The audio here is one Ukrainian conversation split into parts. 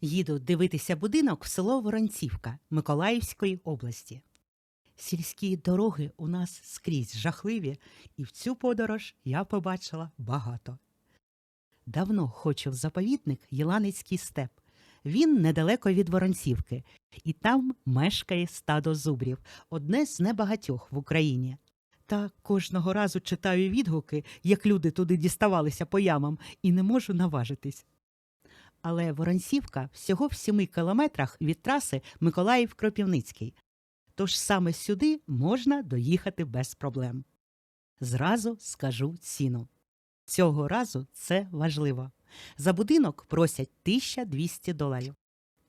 Їду дивитися будинок в село Воронцівка Миколаївської області. Сільські дороги у нас скрізь жахливі, і в цю подорож я побачила багато. Давно хочу в заповідник Єланицький степ. Він недалеко від Воронцівки, і там мешкає стадо зубрів, одне з небагатьох в Україні. Та кожного разу читаю відгуки, як люди туди діставалися по ямам, і не можу наважитись. Але Воронцівка всього в сіми кілометрах від траси Миколаїв-Кропівницький, тож саме сюди можна доїхати без проблем. Зразу скажу ціну. Цього разу це важливо. За будинок просять 1200 доларів.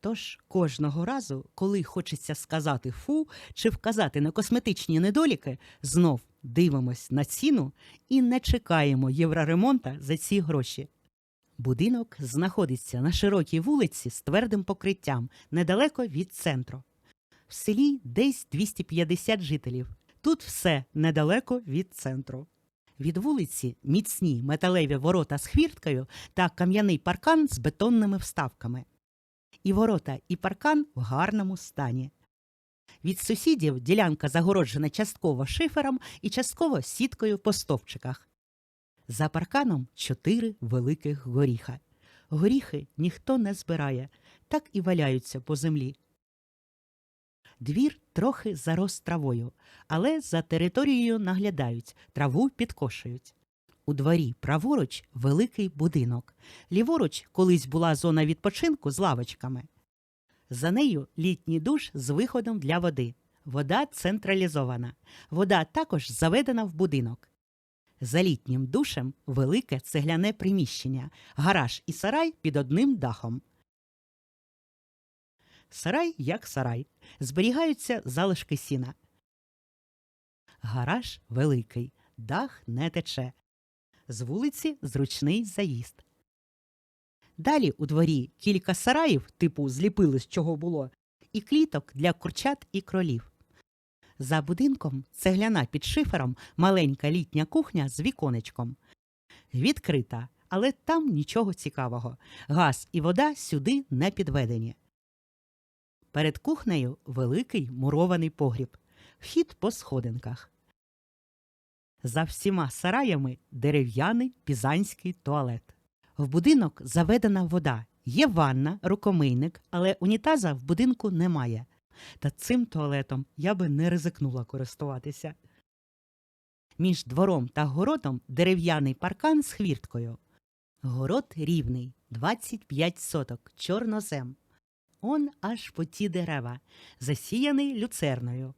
Тож кожного разу, коли хочеться сказати фу чи вказати на косметичні недоліки, знов дивимось на ціну і не чекаємо євроремонта за ці гроші. Будинок знаходиться на широкій вулиці з твердим покриттям недалеко від центру. В селі десь 250 жителів. Тут все недалеко від центру. Від вулиці міцні металеві ворота з хвірткою та кам'яний паркан з бетонними вставками. І ворота, і паркан в гарному стані. Від сусідів ділянка загороджена частково шифером і частково сіткою по стовпчиках. За парканом чотири великих горіха. Горіхи ніхто не збирає, так і валяються по землі. Двір трохи зарос травою, але за територією наглядають, траву підкошують. У дворі праворуч великий будинок. Ліворуч колись була зона відпочинку з лавочками. За нею літній душ з виходом для води. Вода централізована. Вода також заведена в будинок. За літнім душем велике цегляне приміщення, гараж і сарай під одним дахом. Сарай як сарай. Зберігаються залишки сіна. Гараж великий, дах не тече. З вулиці зручний заїзд. Далі у дворі кілька сараїв, типу зліпили з чого було, і кліток для курчат і кролів. За будинком цегляна під шифером маленька літня кухня з віконечком. Відкрита, але там нічого цікавого. Газ і вода сюди не підведені. Перед кухнею великий мурований погріб, вхід по сходинках. За всіма сараями дерев'яний пізанський туалет. В будинок заведена вода. Є ванна, рукомийник, але унітаза в будинку немає. Та цим туалетом я би не ризикнула користуватися. Між двором та городом дерев'яний паркан з хвірткою. Город рівний 25 соток, чорнозем. Он аж по ті дерева, засіяний люцерною.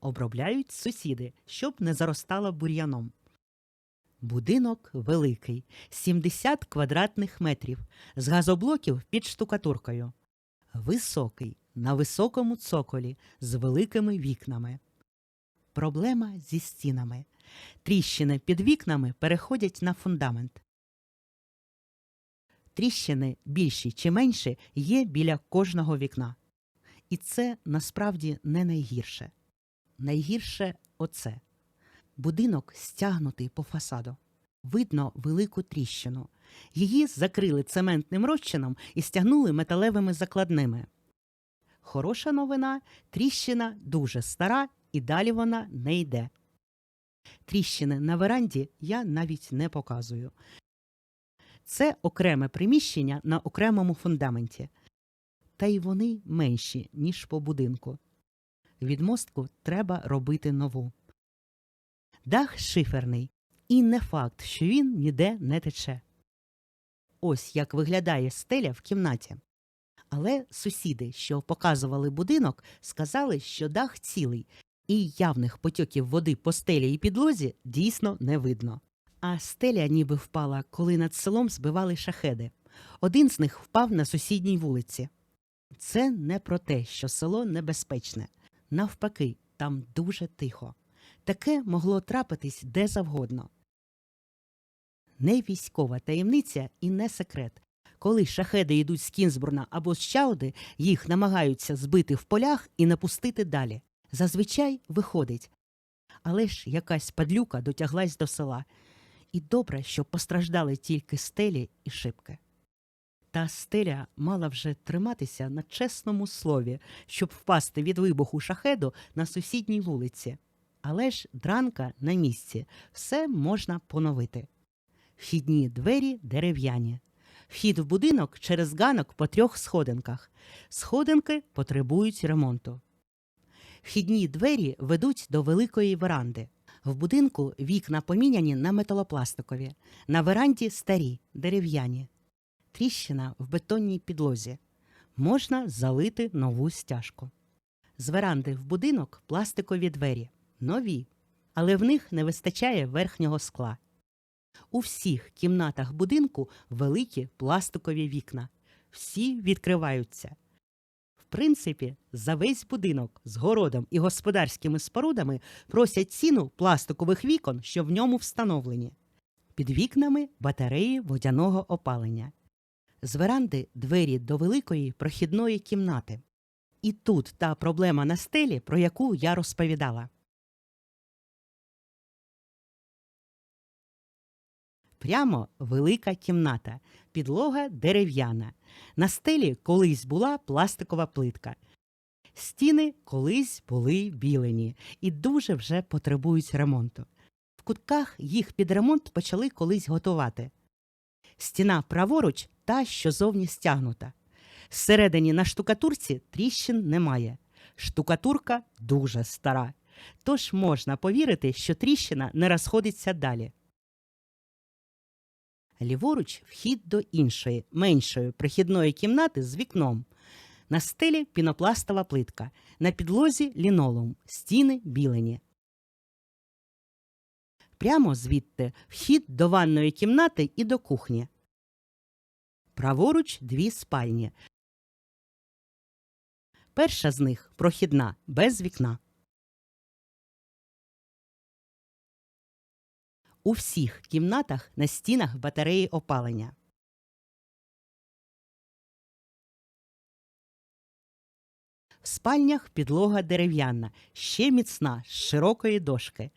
Обробляють сусіди, щоб не заростало бур'яном. Будинок великий, 70 квадратних метрів, з газоблоків під штукатуркою. Високий, на високому цоколі, з великими вікнами. Проблема зі стінами. Тріщини під вікнами переходять на фундамент. Тріщини більші чи менші є біля кожного вікна. І це насправді не найгірше. Найгірше оце. Будинок стягнутий по фасаду. Видно велику тріщину. Її закрили цементним розчином і стягнули металевими закладними. Хороша новина тріщина дуже стара і далі вона не йде. Тріщини на веранді я навіть не показую. Це окреме приміщення на окремому фундаменті. Та й вони менші, ніж по будинку. Від мостку треба робити нову. Дах шиферний, і не факт, що він ніде не тече. Ось як виглядає стеля в кімнаті. Але сусіди, що показували будинок, сказали, що дах цілий, і явних потьоків води по стелі і підлозі дійсно не видно. А стеля ніби впала, коли над селом збивали шахеди. Один з них впав на сусідній вулиці. Це не про те, що село небезпечне. Навпаки, там дуже тихо. Таке могло трапитись де завгодно. Не військова таємниця і не секрет. Коли шахеди йдуть з Кінзбурна або з Чауди, їх намагаються збити в полях і напустити далі. Зазвичай виходить. Але ж якась падлюка дотяглась до села. І добре, що постраждали тільки стелі і шибки. Та стеля мала вже триматися на чесному слові, щоб впасти від вибуху шахеду на сусідній вулиці. Але ж дранка на місці, все можна поновити. Вхідні двері дерев'яні. Вхід в будинок через ганок по трьох сходинках. Сходинки потребують ремонту. Вхідні двері ведуть до великої веранди. В будинку вікна поміняні на металопластикові, на веранді старі, дерев'яні. Тріщина в бетонній підлозі. Можна залити нову стяжку. З веранди в будинок пластикові двері. Нові, але в них не вистачає верхнього скла. У всіх кімнатах будинку великі пластикові вікна. Всі відкриваються. В принципі, за весь будинок з городом і господарськими спорудами просять ціну пластикових вікон, що в ньому встановлені. Під вікнами батареї водяного опалення. З веранди двері до великої прохідної кімнати. І тут та проблема на стелі, про яку я розповідала. Прямо велика кімната, підлога дерев'яна. На стелі колись була пластикова плитка. Стіни колись були білені і дуже вже потребують ремонту. В кутках їх під ремонт почали колись готувати. Стіна праворуч та, що зовні стягнута. Зсередині на штукатурці тріщин немає. Штукатурка дуже стара. Тож можна повірити, що тріщина не розходиться далі. Ліворуч вхід до іншої, меншої прихідної кімнати з вікном. На стелі пінопластова плитка, на підлозі лінолеум, стіни білені. Прямо звідти вхід до ванної кімнати і до кухні. Праворуч дві спальні. Перша з них прохідна, без вікна. У всіх кімнатах на стінах батареї опалення. В спальнях підлога дерев'яна, ще міцна, з широкої дошки.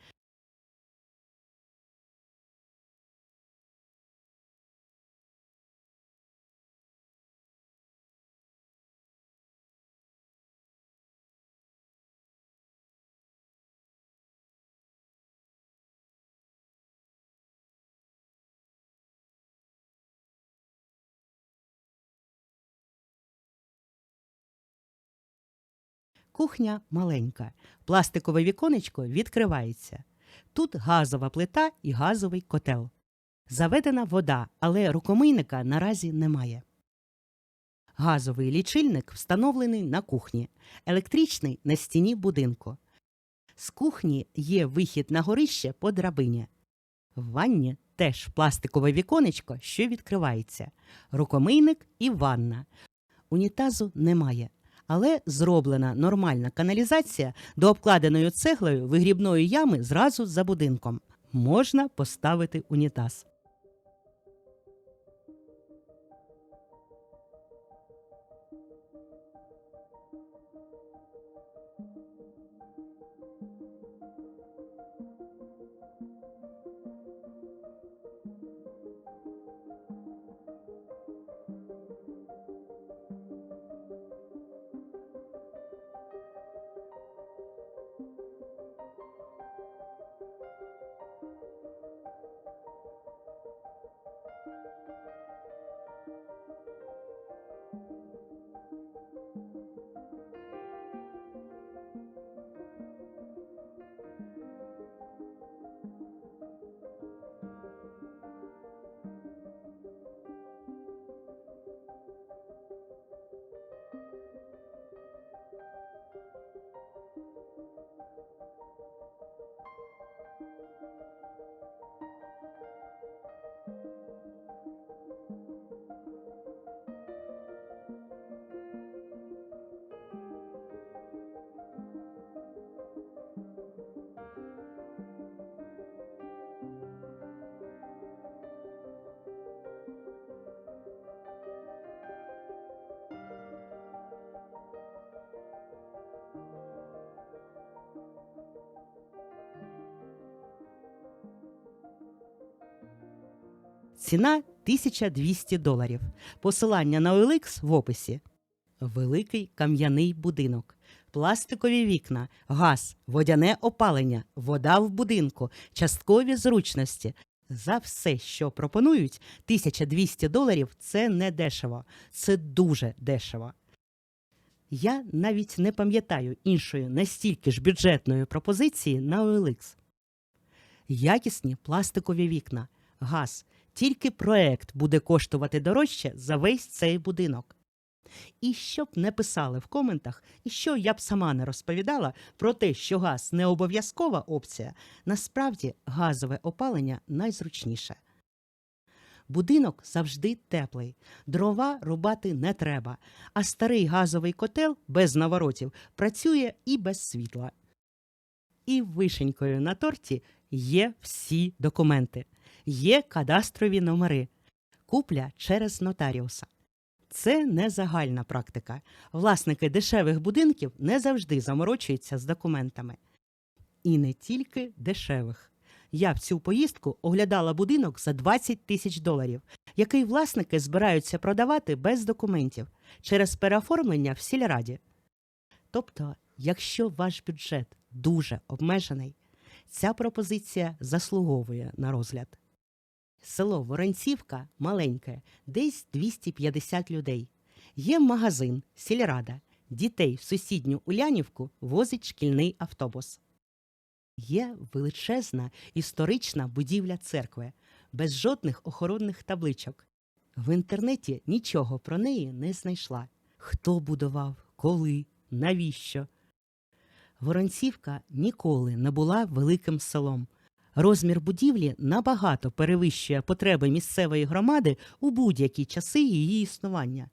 Кухня маленька. Пластикове віконечко відкривається. Тут газова плита і газовий котел. Заведена вода, але рукомийника наразі немає. Газовий лічильник встановлений на кухні, електричний на стіні будинку. З кухні є вихід на горище по драбині. В ванні теж пластикове віконечко, що відкривається, рукомийник і ванна. Унітазу немає, але зроблена нормальна каналізація до обкладеної цеглою вигрібної ями зразу за будинком. Можна поставити унітаз. Ціна 1200 доларів. Посилання на OLX в описі. Великий кам'яний будинок, пластикові вікна, газ, водяне опалення, вода в будинку, часткові зручності. За все, що пропонують, 1200 доларів це не дешево, це дуже дешево. Я навіть не пам'ятаю іншої настільки ж бюджетної пропозиції на OLX. Якісні пластикові вікна, газ. Тільки проект буде коштувати дорожче за весь цей будинок. І щоб не писали в коментах, і що я б сама не розповідала про те, що газ не обов'язкова опція, насправді газове опалення найзручніше. Будинок завжди теплий, дрова рубати не треба, а старий газовий котел без наворотів працює і без світла. І вишенькою на торті є всі документи, є кадастрові номери, купля через нотаріуса. Це не загальна практика. Власники дешевих будинків не завжди заморочуються з документами. І не тільки дешевих. Я в цю поїздку оглядала будинок за 20 тисяч доларів, який власники збираються продавати без документів через переоформлення в сільраді. Тобто, якщо ваш бюджет дуже обмежений, ця пропозиція заслуговує на розгляд. Село Воронцівка маленьке, десь 250 людей. Є магазин, сільрада. Дітей в сусідню Улянівку возить шкільний автобус. Є величезна історична будівля церкви, без жодних охоронних табличок. В інтернеті нічого про неї не знайшла. Хто будував, коли, навіщо. Воронцівка ніколи не була великим селом. Розмір будівлі набагато перевищує потреби місцевої громади у будь-які часи її існування.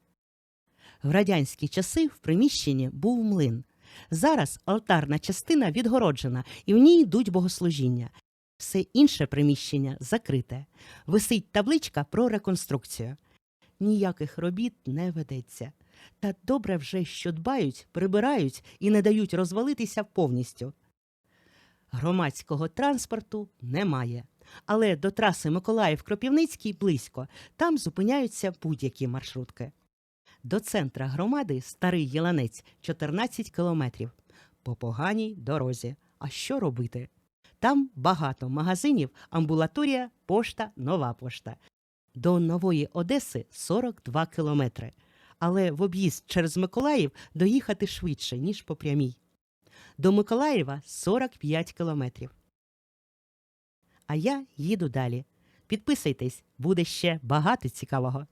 В радянські часи в приміщенні був млин. Зараз алтарна частина відгороджена, і в ній йдуть богослужіння. Все інше приміщення закрите. Висить табличка про реконструкцію. Ніяких робіт не ведеться. Та добре вже, що дбають, прибирають і не дають розвалитися повністю. Громадського транспорту немає. Але до траси Миколаїв-Кропівницький близько. Там зупиняються будь-які маршрутки. До центра громади Старий Єланець 14 кілометрів. По поганій дорозі. А що робити? Там багато магазинів, амбулаторія, пошта, нова пошта. До Нової Одеси 42 кілометри. Але в об'їзд через Миколаїв доїхати швидше, ніж по прямій. До Миколаєва 45 кілометрів. А я їду далі. Підписуйтесь, буде ще багато цікавого.